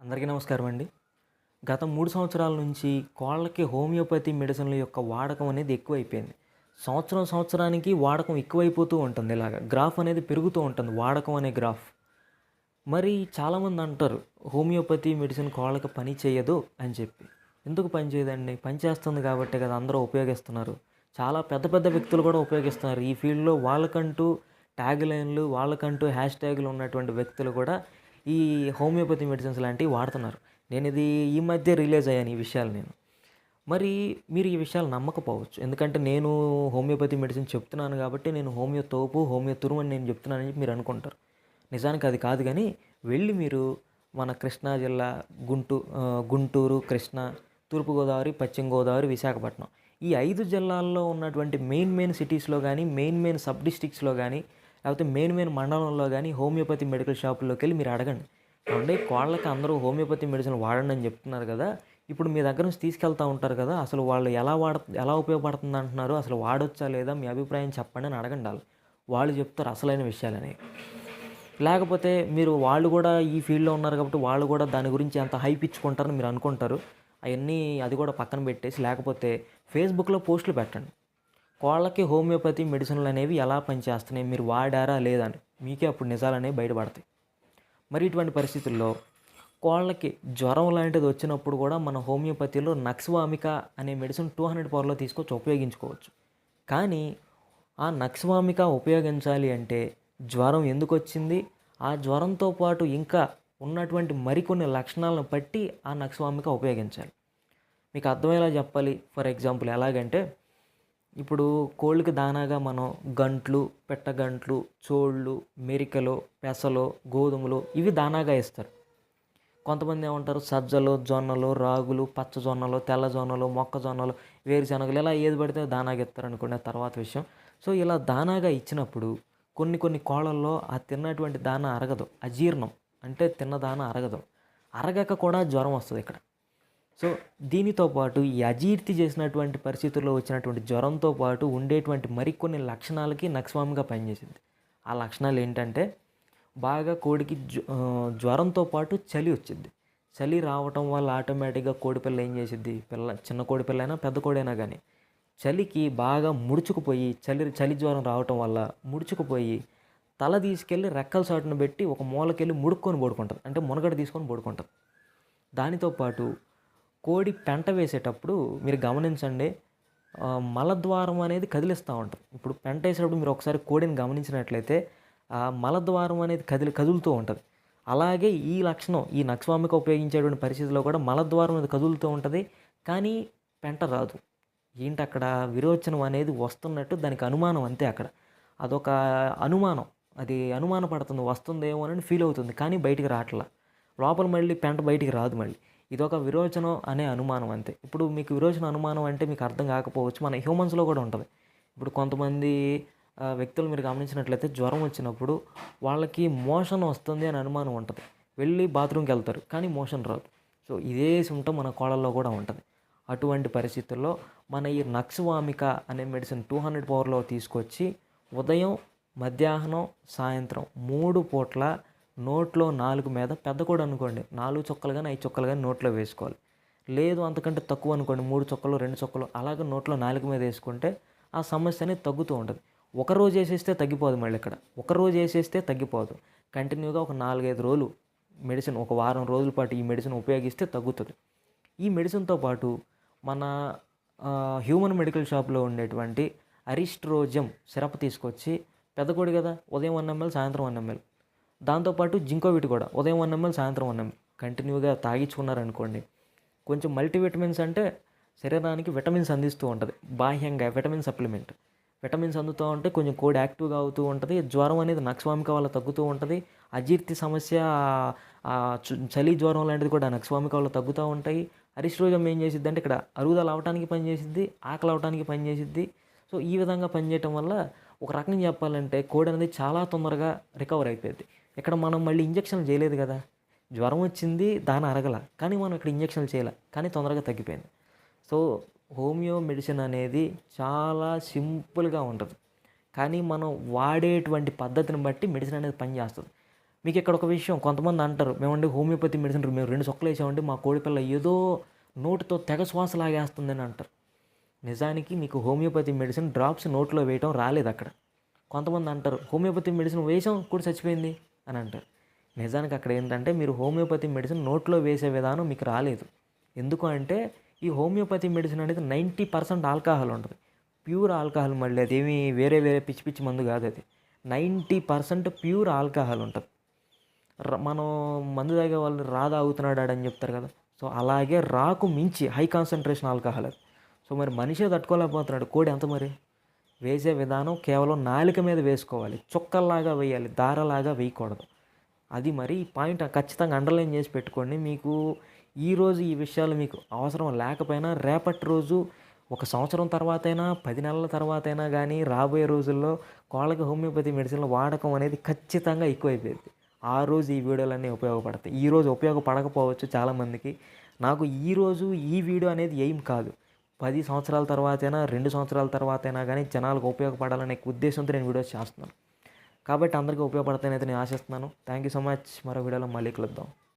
అందరికీ నమస్కారం అండి. గత మూడు సంవత్సరాల నుంచి కోళ్ళకి హోమియోపతి మెడిసిన్ల యొక్క వాడకం అనేది ఎక్కువైపోయింది. సంవత్సరం సంవత్సరానికి వాడకం ఎక్కువైపోతూ ఉంటుంది. ఇలాగ గ్రాఫ్ అనేది పెరుగుతూ ఉంటుంది. వాడకం అనే గ్రాఫ్. మరి చాలామంది అంటారు హోమియోపతి మెడిసిన్ కోళ్ళకి పని చేయదు అని చెప్పి. ఎందుకు పని చేయదండి? పని చేస్తుంది కాబట్టి కదా అందరూ ఉపయోగిస్తున్నారు. చాలా పెద్ద పెద్ద వ్యక్తులు కూడా ఉపయోగిస్తున్నారు. ఈ ఫీల్డ్లో వాళ్ళకంటూ ట్యాగ్ లైన్లు వాళ్ళకంటూ హ్యాష్ ట్యాగులు ఉన్నటువంటి వ్యక్తులు కూడా ఈ హోమియోపతి మెడిసిన్స్ లాంటివి వాడుతున్నారు. నేను ఇది ఈ మధ్య రిలీజ్ అయ్యాను ఈ విషయాలు నేను. మరి మీరు ఈ విషయాలు నమ్మకపోవచ్చు. ఎందుకంటే నేను హోమియోపతి మెడిసిన్ చెప్తున్నాను కాబట్టి నేను హోమియో తోపు హోమియో తురుము అని నేను చెప్తున్నానని చెప్పి మీరు అనుకుంటారు. నిజానికి అది కాదు కానీ వెళ్ళి మీరు మన కృష్ణా జిల్లా గుంటూ గుంటూరు కృష్ణా తూర్పుగోదావరి పశ్చిమ గోదావరి విశాఖపట్నం ఈ ఐదు జిల్లాల్లో ఉన్నటువంటి మెయిన్ మెయిన్ సిటీస్లో కానీ మెయిన్ మెయిన్ సబ్ డిస్టిక్స్లో కానీ లేకపోతే మెయిన్ మెయిన్ మండలంలో కానీ హోమియోపతి మెడికల్ షాపుల్లోకి వెళ్ళి మీరు అడగండి. అంటే కోళ్ళకి అందరూ హోమియోపతి మెడిసిన్ వాడండి అని చెప్తున్నారు కదా ఇప్పుడు మీ దగ్గర నుంచి తీసుకెళ్తా ఉంటారు కదా అసలు వాళ్ళు ఎలా వాడ ఎలా ఉపయోగపడుతుంది అంటున్నారు అసలు వాడొచ్చా లేదా మీ అభిప్రాయం చెప్పండి అని అడగండి వాళ్ళు. వాళ్ళు చెప్తారు అసలైన విషయాలని. లేకపోతే మీరు వాళ్ళు కూడా ఈ ఫీల్డ్లో ఉన్నారు కాబట్టి వాళ్ళు కూడా దాని గురించి ఎంత హైప్ ఇచ్చుకుంటారని మీరు అనుకుంటారు. అవన్నీ అది కూడా పక్కన పెట్టేసి లేకపోతే ఫేస్బుక్లో పోస్టులు పెట్టండి. కోళ్ళకి హోమియోపతి మెడిసిన్లు అనేవి ఎలా పనిచేస్తున్నాయి? మీరు వాడారా లేదా అని. మీకే అప్పుడు నిజాలనేవి బయటపడతాయి. మరి ఇటువంటి పరిస్థితుల్లో కోళ్ళకి జ్వరం లాంటిది వచ్చినప్పుడు కూడా మన హోమియోపతిలో నక్స్వామిక అనే మెడిసిన్ టూ హండ్రెడ్ పవర్లో తీసుకొచ్చి ఉపయోగించుకోవచ్చు. కానీ ఆ నక్స్వామిక ఉపయోగించాలి అంటే జ్వరం ఎందుకు వచ్చింది? ఆ జ్వరంతో పాటు ఇంకా ఉన్నటువంటి మరికొన్ని లక్షణాలను బట్టి ఆ నక్స్వామిక ఉపయోగించాలి. మీకు అర్థమయ్యేలా చెప్పాలి. ఫర్ ఎగ్జాంపుల్ ఎలాగంటే ఇప్పుడు కోళ్ళకి దానాగా మనం గంట్లు పెట్టగంట్లు చోళ్ళు మెరికలు పెసలు గోధుమలు ఇవి దానాగా ఇస్తారు. కొంతమంది ఏమంటారు? సజ్జలు జొన్నలు రాగులు పచ్చ జొన్నలు తెల్ల జొన్నలు మొక్కజొన్నలు వేరుశనగలు ఇలా ఏది పడితే దానాగా ఇస్తారు అనుకునే తర్వాత విషయం. సో ఇలా దానాగా ఇచ్చినప్పుడు కొన్ని కొన్ని కోళ్ళల్లో ఆ తిన్నటువంటి దాన అరగదు. అజీర్ణం అంటే తిన్న దాన అరగదు. అరగక కూడా జ్వరం వస్తుంది ఇక్కడ. సో దీనితో పాటు ఈ అజీర్తి చేసినటువంటి పరిస్థితుల్లో వచ్చినటువంటి జ్వరంతో పాటు ఉండేటువంటి మరికొన్ని లక్షణాలకి నక్స్వామిగా పనిచేసింది. ఆ లక్షణాలు ఏంటంటే బాగా కోడికి జ్వ- జ్వరంతో పాటు చలి వచ్చింది. చలి రావటం వల్ల ఆటోమేటిక్గా కోడిపిల్ల ఏం చేసిద్ది? పిల్ల చిన్న కోడిపిల్ల అయినా పెద్ద కోడైనా కానీ చలికి బాగా ముడుచుకుపోయి చలి చలి జ్వరం రావటం వల్ల ముడుచుకుపోయి తల తీసుకెళ్ళి రెక్కల చాటును పెట్టి ఒక మూలకెళ్ళి ముడుక్కొని పడుకుంటుంది. అంటే మునగడ తీసుకొని పడుకుంటుంది. దానితో పాటు కోడి పెంట వేసేటప్పుడు మీరు గమనించండి మలద్వారం అనేది కదిలిస్తూ ఉంటుంది. ఇప్పుడు పెంట వేసేటప్పుడు మీరు ఒకసారి కోడిని గమనించినట్లయితే ఆ మలద్వారం అనేది కదిలి కదులుతూ ఉంటుంది. అలాగే ఈ లక్షణం ఈ నక్స్వామిక ఉపయోగించేటువంటి పరిస్థితిలో కూడా మలద్వారం అనేది కదులుతూ ఉంటుంది కానీ పెంట రాదు. ఏంటి అక్కడ విరోచనం అనేది వస్తున్నట్టు దానికి అనుమానం అంతే అక్కడ. అదొక అనుమానం. అది అనుమాన పడుతుంది వస్తుందేమో అని ఫీల్ అవుతుంది కానీ బయటికి రావట్లా. లోపల మళ్ళీ పెంట బయటికి రాదు మళ్ళీ. ఇదొక విరోచనం అనే అనుమానం అంతే. ఇప్పుడు మీకు విరోచన అనుమానం అంటే మీకు అర్థం కాకపోవచ్చు. మన హ్యూమన్స్లో కూడా ఉంటుంది. ఇప్పుడు కొంతమంది వ్యక్తులు మీరు గమనించినట్లయితే జ్వరం వచ్చినప్పుడు వాళ్ళకి మోషన్ వస్తుంది అని అనుమానం ఉంటుంది. వెళ్ళి బాత్రూమ్కి వెళ్తారు. కానీ మోషన్ రాదు. సో ఇదే సిమ్టమ్ మన కోడల్లో కూడా ఉంటుంది. అటువంటి పరిస్థితుల్లో మన ఈ నక్స్వామిక అనే మెడిసిన్ టూ హండ్రెడ్ పవర్లో తీసుకొచ్చి ఉదయం మధ్యాహ్నం సాయంత్రం మూడు పూట్ల నోట్లో నాలుగు మీద పెద్ద కూడా అనుకోండి నాలుగు చుక్కలు కానీ ఐదు చుక్కలు కానీ నోట్లో వేసుకోవాలి. లేదు అంతకంటే తక్కువ అనుకోండి మూడు చుక్కలు రెండు చుక్కలు అలాగే నోట్లో నాలుగు మీద వేసుకుంటే ఆ సమస్య అనేది తగ్గుతూ ఉంటుంది. ఒక రోజు వేసేస్తే తగ్గిపోదు మళ్ళీ ఇక్కడ. ఒక రోజు వేసేస్తే తగ్గిపోదు. కంటిన్యూగా ఒక నాలుగైదు రోజులు మెడిసిన్ ఒక వారం రోజుల పాటు ఈ మెడిసిన్ ఉపయోగిస్తే తగ్గుతుంది. ఈ మెడిసిన్తో పాటు మన హ్యూమన్ మెడికల్ షాప్లో ఉండేటువంటి అరిస్ట్రోజం సిరప్ తీసుకొచ్చి పెద్ద కోడి కదా ఉదయం వన్ ఎంఎల్ సాయంత్రం వన్ ఎంఎల్ దాంతోపాటు జింకోవిట్ కూడా. ఉదయం వన్ ఎంఎల్ సాయంత్రం వన్ ఎంఎల్. కంటిన్యూగా తాగించుకున్నారనుకోండి కొంచెం మల్టీవిటమిన్స్ అంటే శరీరానికి విటమిన్స్ అందిస్తూ ఉంటుంది. బాహ్యంగా విటమిన్ సప్లిమెంట్. విటమిన్స్ అందుతూ ఉంటే కొంచెం కోడి యాక్టివ్గా అవుతూ ఉంటుంది. జ్వరం అనేది నక్స్వామిక వల్ల తగ్గుతూ ఉంటుంది. అజీర్తి సమస్య చలి జ్వరం లాంటిది కూడా నక్స్వామిక వల్ల తగ్గుతూ ఉంటాయి. అరిశ్రోజం ఏం చేసిద్ది అంటే ఇక్కడ అరుగుదల అవటానికి పనిచేసిద్ది ఆకలి అవటానికి పనిచేసిద్ది. సో ఈ విధంగా పనిచేయటం వల్ల ఒక రకంగా చెప్పాలంటే కోడి అనేది చాలా తొందరగా రికవర్ అయిపోయింది ఇక్కడ మనం మళ్ళీ ఇంజక్షన్లు చేయలేదు కదా. జ్వరం వచ్చింది దాని అరగల. కానీ మనం ఇక్కడ ఇంజక్షన్లు చేయలే. కానీ తొందరగా తగ్గిపోయింది. సో హోమియో మెడిసిన్ అనేది చాలా సింపుల్గా ఉంటుంది. కానీ మనం వాడేటువంటి పద్ధతిని బట్టి మెడిసిన్ అనేది పనిచేస్తుంది మీకు ఇక్కడ ఒక విషయం కొంతమంది అంటారు మేమండి హోమియోపతి మెడిసిన్ మేము రెండు సొక్కలు వేసామండి మా కోడిపిల్ల ఏదో నోటితో తెగ శ్వాస లాగేస్తుందని అంటారు. నిజానికి మీకు హోమియోపతి మెడిసిన్ డ్రాప్స్ నోట్లో వేయటం రాలేదు అక్కడ. కొంతమంది అంటారు హోమియోపతి మెడిసిన్ వేసాం కూడా చచ్చిపోయింది. అని అంటారు. నిజానికి అక్కడ ఏంటంటే మీరు హోమియోపతి మెడిసిన్ నోట్లో వేసే విధానం మీకు రాలేదు. ఎందుకు అంటే ఈ హోమియోపతి మెడిసిన్ అనేది నైంటీ పర్సెంట్ ఆల్కహాల్ ఉంటుంది. ప్యూర్ ఆల్కహాల్ మళ్ళీ అదేమి వేరే వేరే పిచ్చి పిచ్చి మందు కాదు అది. నైంటీ పర్సెంట్ ప్యూర్ ఆల్కహాల్ ఉంటుంది. మనం మందు తాగే వాళ్ళు రా తాగుతున్నాడు అని చెప్తారు కదా. సో అలాగే రాకు మించి హై కాన్సన్ట్రేషన్ ఆల్కహాల్ అది. సో మరి మనిషే తట్టుకోలేకపోతున్నాడు. కోడి ఎంత మరి? వేసే విధానం కేవలం నాలిక మీద వేసుకోవాలి. చుక్కల్లాగా వేయాలి. దారలాగా వేయకూడదు. అది మరి పాయింట్ ఖచ్చితంగా అండర్లైన్ చేసి పెట్టుకోండి. మీకు ఈరోజు ఈ విషయాలు మీకు అవసరం లేకపోయినా రేపటి రోజు ఒక సంవత్సరం తర్వాతైనా పది నెలల తర్వాతైనా కానీ రాబోయే రోజుల్లో కోళ్ళకి హోమియోపతి మెడిసిన్ల వాడకం అనేది ఖచ్చితంగా ఎక్కువైపోయింది. ఆ రోజు ఈ వీడియోలన్నీ ఉపయోగపడతాయి. ఈ రోజు ఉపయోగపడకపోవచ్చు చాలామందికి. నాకు ఈ రోజు ఈ వీడియో అనేది ఏం కాదు. పది సంవత్సరాల తర్వాతైనా రెండు సంవత్సరాల తర్వాతైనా కానీ జనాలకు ఉపయోగపడాలనే ఉద్దేశంతో నేను వీడియోస్ చేస్తున్నాను. కాబట్టి అందరికీ ఉపయోగపడతాయని అయితే నేను ఆశిస్తున్నాను. థ్యాంక్ యూ సో మచ్ మరో వీడియోలో మళ్ళీ కలుద్దాం.